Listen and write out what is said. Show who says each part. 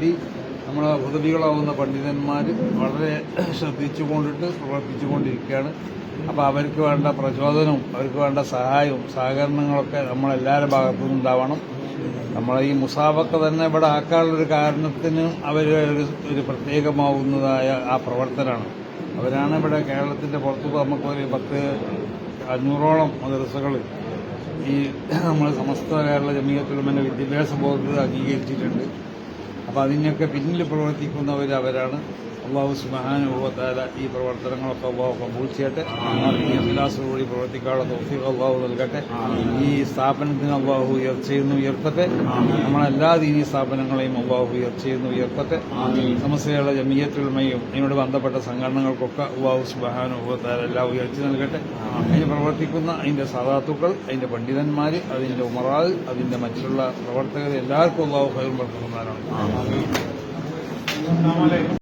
Speaker 1: വേണ്ടി നമ്മളെ ഉദവികളാവുന്ന പണ്ഡിതന്മാർ വളരെ ശ്രദ്ധിച്ചുകൊണ്ടിട്ട് പ്രവർത്തിച്ചുകൊണ്ടിരിക്കുകയാണ്. അപ്പോൾ അവർക്ക് വേണ്ട പ്രചോദനവും അവർക്ക് വേണ്ട സഹായവും സഹകരണങ്ങളൊക്കെ നമ്മളെല്ലാവരുടെ ഭാഗത്തു നിന്നുണ്ടാവണം നമ്മളെ ഈ മുസാബക്ക തന്നെ ഇവിടെ ആക്കാനുള്ളൊരു കാരണത്തിന് അവർ ഒരു പ്രത്യേകമാവുന്നതായ ആ പ്രവർത്തനമാണ്. അവരാണ് ഇവിടെ കേരളത്തിന്റെ പുറത്ത് നമുക്കൊരു പത്ത് അഞ്ഞൂറോളം മദ്രസകൾ ഈ നമ്മൾ സമസ്ത കേരള ജമീയത്തുലമന്റെ വിദ്യാഭ്യാസ ബോർഡ് അംഗീകരിച്ചിട്ടുണ്ട്. അപ്പോൾ അതിനൊക്കെ പിന്നിൽ പ്രവർത്തിക്കുന്നവർ അവരാണ്. അള്ളാഹു സുബാനുഭവത്താല ഈ പ്രവർത്തനങ്ങളൊക്കെ അള്ളാഹു കബൂൾ ചെയ്യട്ടെ. അഭിലാസോടുകൂടി പ്രവർത്തിക്കാനുള്ള തോഫിക അള്ളാഹു നൽകട്ടെ. ഈ സ്ഥാപനത്തിന് അള്ളാഹു ഉയർച്ചയെന്ന് ഉയർത്തട്ടെ. നമ്മളെല്ലാ ദീനീ സ്ഥാപനങ്ങളെയും അള്ളാഹു ഉയർച്ചയെന്ന് ഉയർത്തട്ടെ. സമസ്തയുള്ള ജമീയത്തുമയും അതിനോട് ബന്ധപ്പെട്ട സംഘടനകൾക്കൊക്കെ അള്ളാഹു സുബാനുഭവത്താല എല്ലാം ഉയർച്ച നൽകട്ടെ.
Speaker 2: അതിന്
Speaker 1: പ്രവർത്തിക്കുന്ന അതിന്റെ സാധാത്തുക്കൾ അതിന്റെ പണ്ഡിതന്മാർ അതിന്റെ ഉമറാൽ അതിന്റെ മറ്റുള്ള പ്രവർത്തകർ എല്ലാവർക്കും അള്ളാഹു ഫയർ വർക്കുന്നതാണ് どうも
Speaker 2: あり
Speaker 3: がとうございました。